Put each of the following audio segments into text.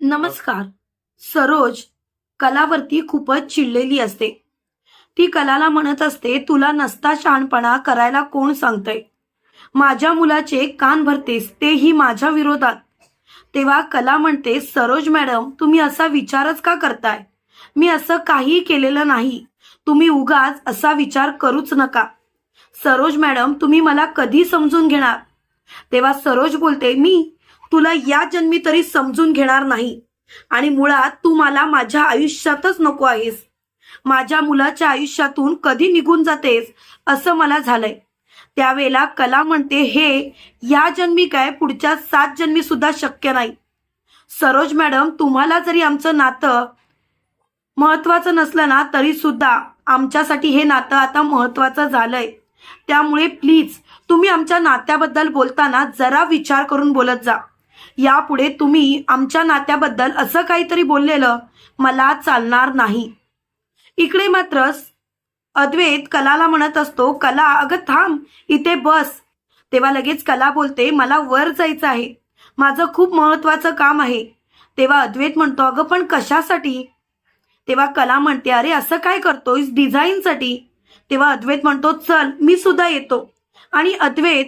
नमस्कार. सरोज कलावरती खूपच चिडलेली असते. ती कलाला म्हणत असते तुला नसता शहाणपणा करायला कोण सांगतय? माझ्या मुलाचे कान भरतेस तेही माझ्या विरोधात. तेव्हा कला म्हणते सरोज मॅडम तुम्ही असा विचारच का करताय? मी असं काही केलेलं नाही. तुम्ही उगाच असा विचार करूच नका. सरोज मॅडम तुम्ही मला कधी समजून घेणार? तेव्हा सरोज बोलते मी तुला या जन्मी तरी समजून घेणार नाही. आणि मुळात तू मला माझ्या आयुष्यातच नको आहेस. माझ्या मुलाच्या आयुष्यातून कधी निघून जातेस असं मला झालंय. त्यावेळेला कला म्हणते हे या जन्मी काय पुढच्या सात जन्मी सुद्धा शक्य नाही. सरोज मॅडम तुम्हाला जरी आमचं नातं महत्वाचं नसलं ना तरी सुद्धा आमच्यासाठी हे नातं आता महत्वाचं झालंय. त्यामुळे प्लीज तुम्ही आमच्या नात्याबद्दल बोलताना जरा विचार करून बोलत जा. यापुढे तुम्ही आमच्या नात्याबद्दल असं काहीतरी बोललेलं मला चालणार नाही. इकडे मात्र अद्वैत कलाला म्हणत असतो कला अगं थांब इथे बस. तेव्हा लगेच कला बोलते मला वर जायचं आहे. माझं खूप महत्वाचं काम आहे. तेव्हा अद्वैत म्हणतो अगं पण कशासाठी? तेव्हा कला म्हणते अरे असं काय करतोय डिझाईनसाठी. तेव्हा अद्वैत म्हणतो चल मी सुद्धा येतो. आणि अद्वैत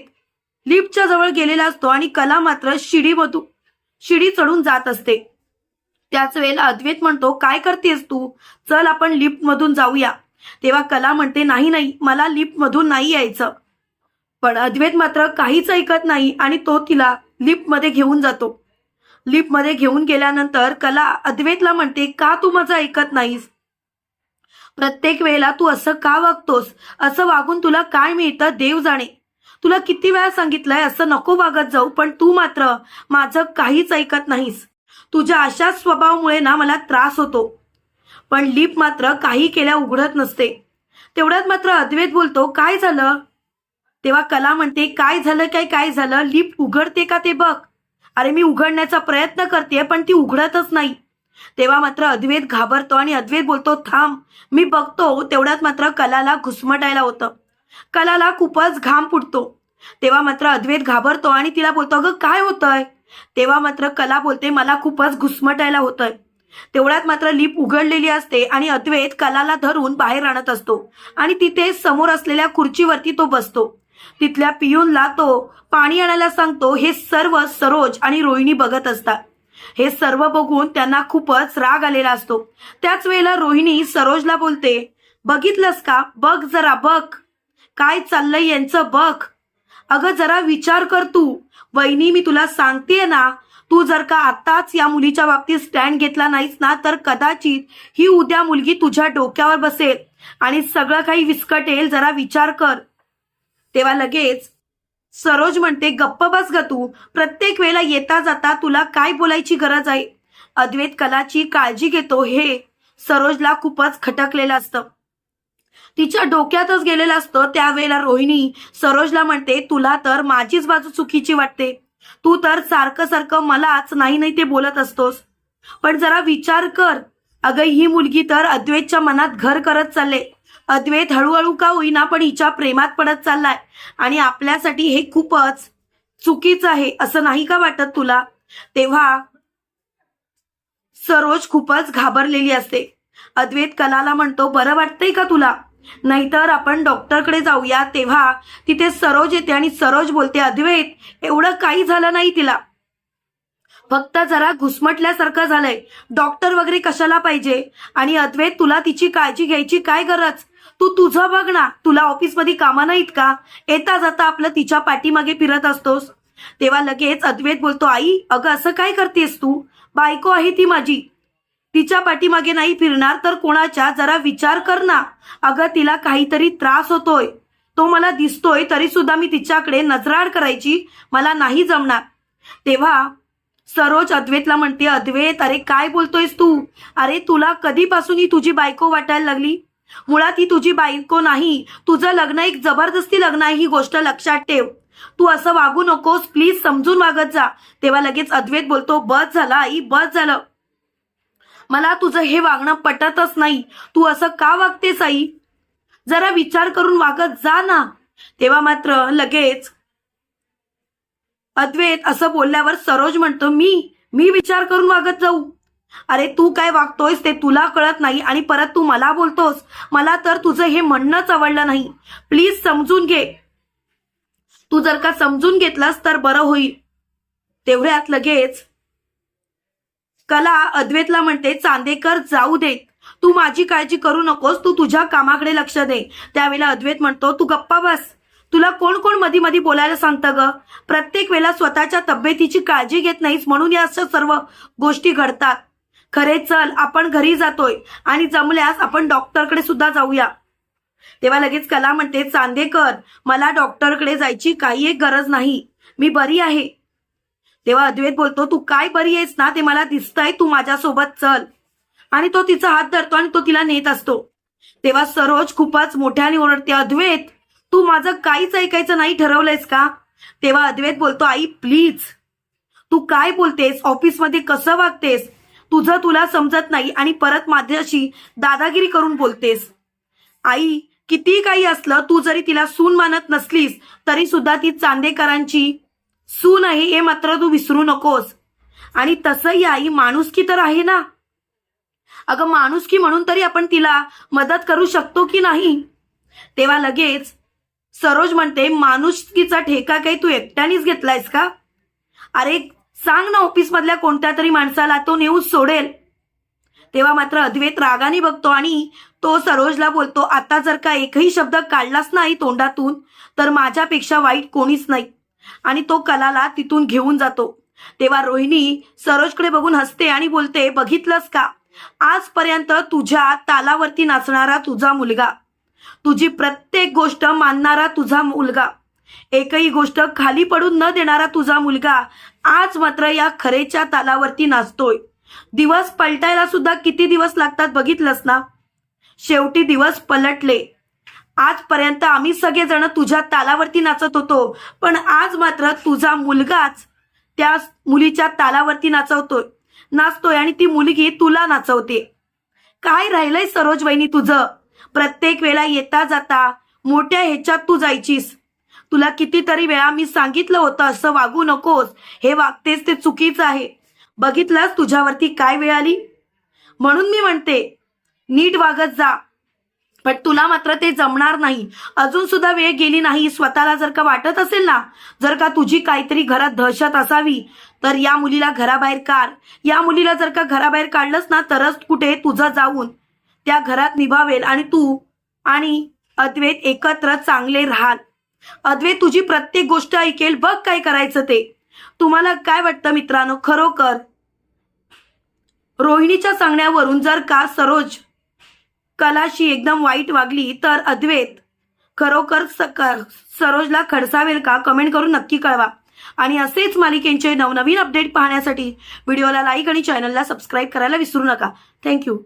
लिफ्टच्या जवळ गेलेला असतो आणि कला मात्र शिडीमधून शिडी चढून जात असते. त्याच वेळेला अद्वैत म्हणतो काय करतेस तू? चल आपण लिफ्टमधून जाऊया. तेव्हा कला म्हणते नाही नाही मला लिफ्टमधून नाही यायचं. पण अद्वैत मात्र काहीच ऐकत नाही आणि तो तिला लिफ्टमध्ये घेऊन जातो. लिफ्टमध्ये घेऊन गेल्यानंतर कला अद्वैतला म्हणते का तू माझं ऐकत नाहीस? प्रत्येक वेळेला तू असं का वागतोस? असं वागून तुला काय मिळतं? देव जाणे. तुला किती वेळा सांगितलंय असं नको वागत जाऊ पण तू मात्र माझं काहीच ऐकत नाहीस. तुझ्या अशाच स्वभावामुळे ना मला त्रास होतो. पण लिप मात्र काही केल्या उघडत नसते. तेवढ्यात मात्र अद्वैत बोलतो काय झालं? तेव्हा कला म्हणते काय झालं काय काय झालं? लिप उघडते का ते बघ. अरे मी उघडण्याचा प्रयत्न करते पण ती उघडतच नाही. तेव्हा मात्र अद्वैत घाबरतो आणि अद्वैत बोलतो थांब मी बघतो. तेवढ्यात मात्र कलाला घुसमटायला होतं. कलाला खूपच घाम फुटतो. तेव्हा मात्र अद्वैत घाबरतो आणि तिला बोलतो अगं काय होतंय? तेव्हा मात्र कला बोलते मला खूपच घुसमटायला होतंय. तेवढ्यात मात्र लिप उघडलेली असते आणि अद्वैत कलाला धरून बाहेर आणत असतो आणि तिथे समोर असलेल्या खुर्चीवरती तो बसतो. तिथल्या पियूनला तो पाणी आणायला सांगतो हे सर्व सरोज आणि रोहिणी बघत असतात. हे सर्व बघून त्यांना खूपच राग आलेला असतो. त्याच वेळेला रोहिणी सरोजला बोलते बघितलंस का? बघ जरा बघ. काय चाललंय यांचं? बघ. अगं जरा विचार कर तू. वहिनी मी तुला सांगतेय ना तू जर का आताच या मुलीच्या बाबतीत स्टँड घेतला नाहीस ना तर कदाचित ही उद्या मुलगी तुझ्या डोक्यावर बसेल आणि सगळं काही विस्कटेल जरा विचार कर. तेव्हा लगेच सरोज म्हणते गप्प बस ग तू. प्रत्येक वेळेला येता जाता तुला काय बोलायची गरज आहे? अद्वैत कलाची काळजी घेतो हे सरोजला खूपच खटकलेलं असतं. तिच्या डोक्यातच गेलेलं असतं त्यावेळेला रोहिणी सरोजला म्हणते तुला तर माझीच बाजू चुकीची वाटते. तू तर सारखं सारखं मलाच नाही नाही ते बोलत असतोस. पण जरा विचार कर. अगं ही मुलगी तर अद्वैतच्या मनात घर करत चालले. अद्वैत हळूहळू का होईना पण हिच्या प्रेमात पडत चाललाय. आणि आपल्यासाठी हे खूपच चुकीचं आहे असं नाही का वाटत तुला? तेव्हा सरोज खूपच घाबरलेली असते. अद्वैत कलाला म्हणतो बरं वाटतंय का तुला? नाहीतर आपण डॉक्टरकडे जाऊया तेव्हा तिथे सरोज येते आणि सरोज बोलते अद्वैत एवढं काही झालं नाही तिला. फक्त जरा घुसमटल्यासारखं झालंय. डॉक्टर वगैरे कशाला पाहिजे? आणि अद्वैत तुला तिची काळजी घ्यायची काय गरज? तू तुझं बघ ना तुला ऑफिसमध्ये कामं नाहीत का? येता जाता आपलं तिच्या पाठीमागे फिरत असतोस. तेव्हा लगेच अद्वैत बोलतो आई अगं असं काय करतेस तू? बायको आहे ती माझी. तिच्या पाठीमागे नाही फिरणार तर कोणाच्या? जरा विचार कर ना. अगं तिला काहीतरी त्रास होतोय. तो मला दिसतोय तरी सुद्धा मी तिच्याकडे नजराड करायची मला नाही जमणार. तेव्हा सरोज अद्वैतला म्हणते अद्वैत अरे काय बोलतोयस तू? अरे तुला कधीपासून ही तुझी बायको वाटायला लागली? मुळात ही तुझी बायको नाही. तुझं लग्न एक जबरदस्ती लग्न आहे ही गोष्ट लक्षात ठेव. तू असं वागू नकोस प्लीज समजून वागत जा. तेव्हा लगेच अद्वैत बोलतो बस झाला आई बस झालं. मला तुझं हे वागणं पटतच नाही. तू असं का वागतेस आई? जरा विचार करून वागत जा ना. तेव्हा मात्र लगेच अद्वैत असं बोलल्यावर सरोज म्हणतो मी मी विचार करून वागत जाऊ. अरे तू काय वागतोयस ते तुला कळत नाही आणि परत तू मला बोलतोस. मला तर तुझं हे म्हणणंच आवडलं नाही. प्लीज समजून घे. तू जर का समजून घेतलास तर बरं होईल. तेवढ्यात लगेच कला अद्वैतला म्हणते चांदेकर जाऊ दे. तू माझी काळजी करू नकोस. तू तुझ्या कामाकडे लक्ष दे. त्यावेळेला अद्वैत म्हणतो तू गप्पा बस. तुला कोण कोण मधी मधी बोलायला सांगतं ग? प्रत्येक वेळेला स्वतःच्या तब्येतीची काळजी घेत नाहीस म्हणून या अशा सर्व गोष्टी घडतात. खरे चल आपण घरी जातोय आणि जमल्यास आपण डॉक्टरकडे सुद्धा जाऊया. तेव्हा लगेच कला म्हणते चांदेकर मला डॉक्टरकडे जायची काही एक गरज नाही. मी बरी आहे. तेव्हा अद्वैत बोलतो तू काय बरी आहेस ना? ते मला दिसतंय. तू माझ्यासोबत चल. आणि तो तिचा हात धरतो आणि तो तिला नेत असतो. तेव्हा सरोज खूपच मोठ्याने ओरडते अद्वैत तू माझं काहीच ऐकायचं नाही ठरवलंयस का? तेव्हा अद्वैत बोलतो आई प्लीज. तू काय बोलतेस? ऑफिसमध्ये कसं वागतेस? तुझं तुला समजत नाही आणि परत माझ्याशी दादागिरी करून बोलतेस. आई किती काही असलं तू जरी तिला सून मानत नसलीस तरी सुद्धा ती चांदेकरांची सून आहे हे मात्र तू विसरू नकोस. आणि तसंही आई माणुसकी तर आहे ना? अगं माणुसकी म्हणून तरी आपण तिला मदत करू शकतो की नाही? तेव्हा लगेच सरोज म्हणते माणुसकीचा ठेका काही तू एकट्यानेच घेतलायस का? अरे सांग ना ऑफिस मधल्या कोणत्या तरी माणसाला तो नेऊन सोडेल. तेव्हा मात्र अद्वैत रागाने बघतो आणि तो सरोजला बोलतो आता जर का एकही शब्द काढलाच नाही तोंडातून तर माझ्यापेक्षा वाईट कोणीच नाही. आणि तो कलाला तिथून घेऊन जातो. तेव्हा रोहिणी सरोजकडे बघून हसते आणि बोलते बघितलंस का? आजपर्यंत तुझ्या तालावरती नाचणारा तुझा मुलगा. तुझी प्रत्येक गोष्ट मानणारा तुझा मुलगा. एकही गोष्ट खाली पडून न देणारा तुझा मुलगा आज मात्र या खरेच्या तालावरती नाचतोय. दिवस पलटायला सुद्धा किती दिवस लागतात बघितलंस ना? शेवटी दिवस पलटले. आजपर्यंत आम्ही सगळेजण तुझ्या तालावरती नाचत होतो. पण आज मात्र तुझा मुलगाच त्या मुलीच्या तालावरती नाचवतोय. नाचतोय आणि ती मुलगी तुला नाचवते. काय राहिलंय सरोज वहिनी तुझं? प्रत्येक वेळा येता जाता मोठ्या ह्याच्यात तू जायचीस. तुला कितीतरी वेळा मी सांगितलं होतं असं वागू नकोस. हे वागतेस ते चुकीचं आहे. बघितलंस तुझ्यावरती काय वेळ आली? म्हणून मी म्हणते नीट वागत जा. पण तुला मात्र ते जमणार नाही. अजून सुद्धा वेळ गेली नाही. स्वतःला जर का वाटत असेल ना जर का तुझी काहीतरी घरात दहशत असावी तर या मुलीला घराबाहेर काढ. या मुलीला जर का घराबाहेर काढलंस ना तरच कुठे तुझं जाऊन त्या घरात निभावेल आणि तू आणि अद्वैत एकत्र चांगले राहाल. अद्वैत तुझी प्रत्येक गोष्ट ऐकेल. बघ काय करायचं ते. तुम्हाला काय वाटतं मित्रांनो? खरोखर रोहिणीच्या सांगण्यावरून जर का सरोज कलाशी एकदम वाईट वागली तर अद्वैत. खरोखर सरोजला खडसावेल का? कमेंट करून नक्की कळवा. आणि असेच मालिकेंचे नवनवीन अपडेट पाहण्यासाठी व्हिडिओला लाईक आणि चॅनलला सबस्क्राईब करायला विसरू नका. थँक्यू